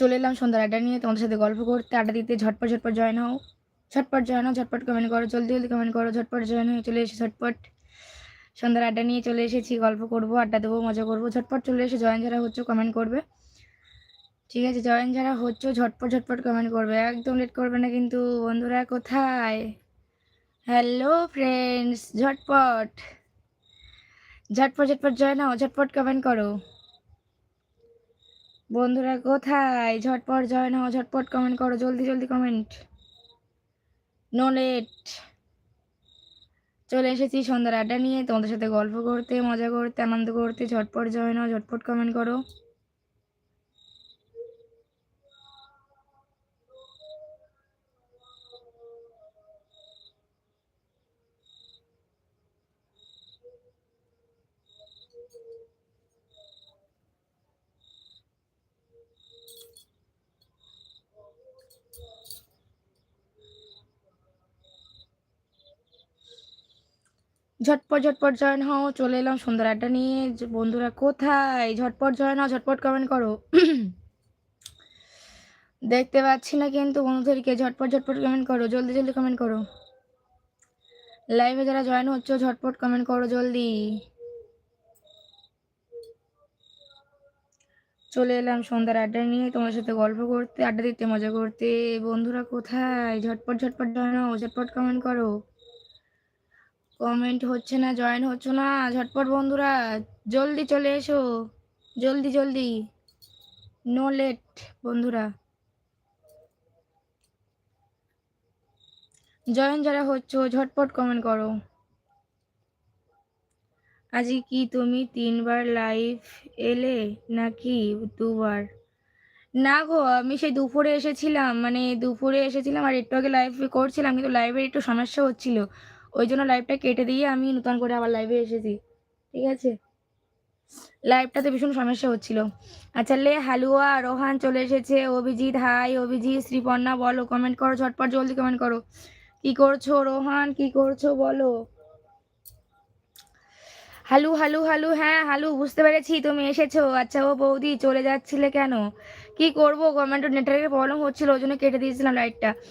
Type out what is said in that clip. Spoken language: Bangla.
চলে এলাম সন্ধ্যার আড্ডা নিয়ে, তোমাদের সাথে গল্প করতে, আড্ডা দিতে, ঝটপট ঝটপট জয়েন হও। ঝটপট জয়েন হও, ঝটপট কমেন্ট করো, জলদি জলদি কমেন্ট করো, ঝটপট জয়েন হয়ে চলে এসে, ঝটপট। সন্ধ্যার আড্ডা নিয়ে চলে এসেছি, গল্প করব, আড্ডা দেবো, মজা করব, ঝটপট চলে এসে, জয়েন যারা হচ্ছে কমেন্ট করবে। ঠিক আছে, জয়েন যারা হচ্ছে, ঝটপট ঝটপট কমেন্ট করবে, একদম লেট করবে না কিন্তু, বন্ধুরা কোথায়? হ্যালো ফ্রেন্ডস ঝটপট। ঝটপট ঝটপট জয়েন হও, ঝটপট কমেন্ট করো। বন্ধুরা কোথায়? ঝটপট জয়েন হও, ঝটপট কমেন্ট করো, জলদি জলদি কমেন্ট নো লেট চলে এসেছি সন্ধ্যার আড্ডা নিয়ে, তোমাদের সাথে গল্প করতে, মজা করতে, আনন্দ করতে, ঝটপট জয়েন হও, ঝটপট কমেন্ট করো। ঝটপট ঝটপট জয়েন হও, চলে এলাম সুন্দর আড্ডা নিয়ে। বন্ধুরা কোথায়? ঝটপট জয়েন হও, ঝটপট কমেন্ট করো। দেখতে পাচ্ছি না কিন্তু বন্ধুদেরকে। ঝটপট ঝটপট কমেন্ট করো, জলদি জলদি কমেন্ট করো। লাইভে যারা জয়েন হচ্ছে, ঝটপট কমেন্ট করো জলদি। চলে এলাম সন্ধ্যার আড্ডা নিয়ে তোমার সাথে গল্প করতে, আড্ডা দিতে, মজা করতে। বন্ধুরা কোথায়? ঝটপট ঝটপট জয়েন হও, ঝটপট কমেন্ট করো। কমেন্ট হচ্ছে না জয়েন হচ্ছে না, ঝটপট বন্ধুরা, জলদি চলে এসো, জলদি জলদি নো লেট বন্ধুরা। জয়েন যারা হচ্ছে, ঝটপট কমেন্ট করো। আজ কি তুমি তিনবার লাইভ এলে নাকি দুবার? না গো, আমি সেই দুপুরে এসেছিলাম মানে দুপুরে এসেছিলাম আর একটু আগে লাইভ করছিলাম, কিন্তু লাইভের একটু সমস্যা হচ্ছিল। ওই জন্য লাইভটা কেটে দিয়ে আমি নতুন করে আবার লাইভে এসেছি, ঠিক আছে? লাইভটাতে ভীষণ সমস্যা হচ্ছিল। আচ্ছা লে হালুয়া, রোহান চলে এসেছে। অভিজিৎ হাই অভিজিৎ, শ্রীপর্ণা, বলো কমেন্ট করো, ঝটপট জলদি কমেন্ট করো। কি করছ, রোহান? কি করছ, বলো? হালু হালু হালু হ্যাঁ হালু, বুঝতে পেরেছি, তুমি এসেছ। আচ্ছা ও বৌদি চলে যাচ্ছিলে কেন? কি করব? গভর্নমেন্ট নেটওয়ার্কের প্রবলেম হচ্ছিল, ওই জন্য কেটে দিয়েছিলাম লাইটটা